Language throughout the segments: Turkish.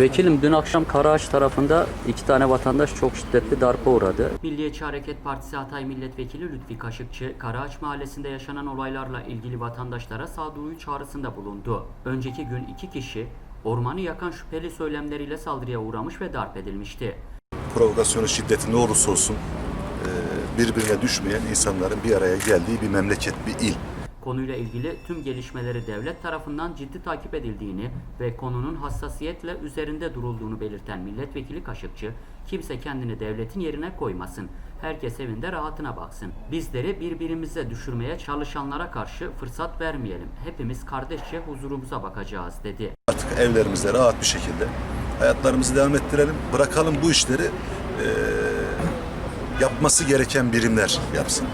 Vekilim dün akşam Karaağaç tarafında iki tane vatandaş çok şiddetli darpa uğradı. Milliyetçi Hareket Partisi Hatay Milletvekili Lütfi Kaşıkçı, Karaağaç Mahallesi'nde yaşanan olaylarla ilgili vatandaşlara sağduyu çağrısında bulundu. Önceki gün iki kişi ormanı yakan şüpheli söylemleriyle saldırıya uğramış ve darp edilmişti. provokasyonu şiddeti ne olursa olsun e, birbirine düşmeyen insanların bir araya geldiği bir memleket, bir il. Konuyla ilgili tüm gelişmeleri devlet tarafından ciddi takip edildiğini ve konunun hassasiyetle üzerinde durulduğunu belirten milletvekili Kaşıkçı, kimse kendini devletin yerine koymasın. Herkes evinde rahatına baksın. Bizleri birbirimize düşürmeye çalışanlara karşı fırsat vermeyelim. Hepimiz kardeşçe huzurumuza bakacağız dedi. Artık evlerimizde rahat bir şekilde hayatlarımızı devam ettirelim. Bırakalım bu işleri e, yapması gereken birimler yapsın.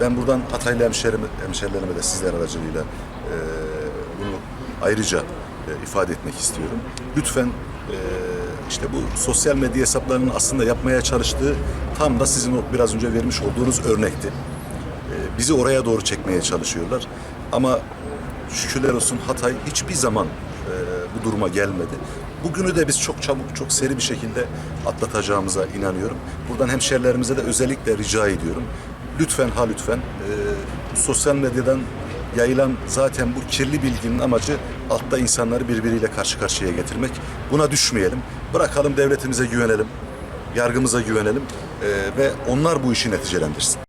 Ben buradan Hataylı hemşerime, hemşerilerime de sizler aracılığıyla e, bunu ayrıca e, ifade etmek istiyorum. Lütfen e, işte bu sosyal medya hesaplarının aslında yapmaya çalıştığı tam da sizin biraz önce vermiş olduğunuz örnekti. E, bizi oraya doğru çekmeye çalışıyorlar. Ama şükürler olsun Hatay hiçbir zaman e, bu duruma gelmedi. Bugünü de biz çok çabuk, çok seri bir şekilde atlatacağımıza inanıyorum. Buradan hemşerilerimize de özellikle rica ediyorum. Lütfen ha lütfen e, sosyal medyadan yayılan zaten bu kirli bilginin amacı altta insanları birbiriyle karşı karşıya getirmek. Buna düşmeyelim. Bırakalım devletimize güvenelim, yargımıza güvenelim e, ve onlar bu işi neticelendirsin.